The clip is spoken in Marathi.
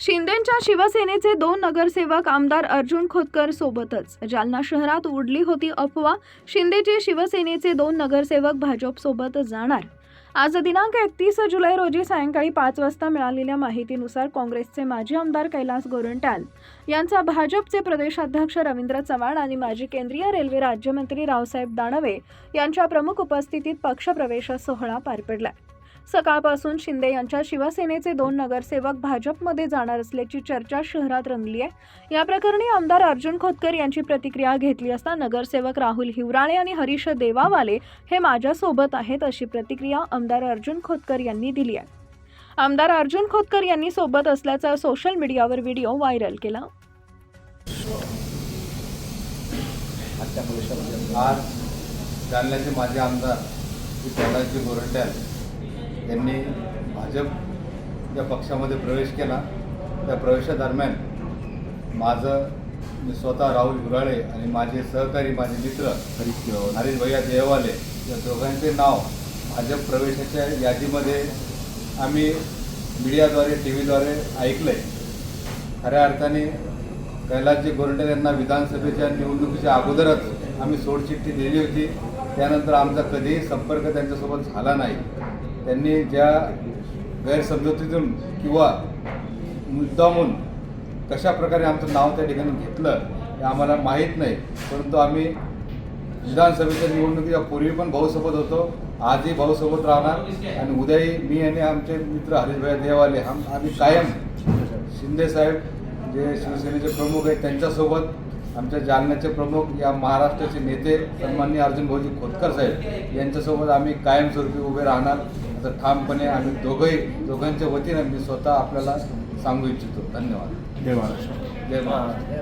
शिंदेच्या शिवसेनेचे दोन नगरसेवक आमदार अर्जुन खोतकर सोबतच. जालना शहरात उडली होती अफवा. शिंदेचे शिवसेनेचे दोन नगरसेवक भाजपसोबत जाणार. आज दिनांक एकतीस जुलै रोजी सायंकाळी पाच वाजता मिळालेल्या माहितीनुसार काँग्रेसचे माजी आमदार कैलास गोरंट्याल यांचा भाजपचे प्रदेशाध्यक्ष रवींद्र चव्हाण आणि माजी केंद्रीय रेल्वे राज्यमंत्री रावसाहेब दानवे यांच्या प्रमुख उपस्थितीत पक्षप्रवेश सोहळा पार पडला. सकाळपासून शिंदे यांच्या शिवसेनेचे दोन नगरसेवक भाजपमध्ये जाणार असल्याची चर्चा शहरात रंगली आहे. या प्रकरणी आमदार अर्जुन खोतकर यांची प्रतिक्रिया घेतली असता नगरसेवक राहुल हिवराळे आणि हरीश देवावाले हे माझ्यासोबत आहेत अशी प्रतिक्रिया आमदार अर्जुन खोतकर यांनी दिली आहे. आमदार अर्जुन खोतकर यांनी सोबत असल्याचा सोशल मीडियावर व्हिडिओ व्हायरल केला. आज जालन्याचे माजी आमदार श्री गोरंट्याल यांनी भाजप या पक्षामध्ये प्रवेश केला त्या प्रवेशादरम्यान माझं मी स्वतः राहुल गुराळे आणि माझे सहकारी माझे मित्र हरीश भैया देवाले या दोघांचे नाव भाजप प्रवेशाच्या यादीमध्ये आम्ही मीडियाद्वारे टी व्हीद्वारे ऐकलं आहे खऱ्या अर्थाने कैलासजी गोरंडे यांना विधानसभेच्या निवडणुकीच्या अगोदरच आम्ही सोडचिठ्ठी दिली होती. त्यानंतर आमचा कधीही संपर्क त्यांच्यासोबत झाला नाही. त्यांनी ज्या गैरसमजुतीतून किंवा मुद्दामून कशा प्रकारे आमचं नाव त्या ठिकाणी घेतलं हे आम्हाला माहीत नाही. परंतु आम्ही विधानसभेच्या निवडणुकीच्या पूर्वी पण भाऊसोबत होतो. आजही भाऊसोबत राहणार. आणि उद्याही मी आणि आमचे मित्र हरीशभाई देवाले हम आम्ही कायम शिंदे साहेब जे शिवसेनेचे प्रमुख आहेत त्यांच्यासोबत आमच्या जालन्याचे प्रमुख या महाराष्ट्राचे नेते सन्माननीय अर्जुन भाऊजी खोतकर साहेब यांच्यासोबत आम्ही कायमस्वरूपी उभे राहणार. असं ठामपणे आम्ही दोघंही दोघांच्या वतीनं मी स्वतः आपल्याला सांगू इच्छितो. धन्यवाद. जय महाराष्ट्र जय महाराष्ट्र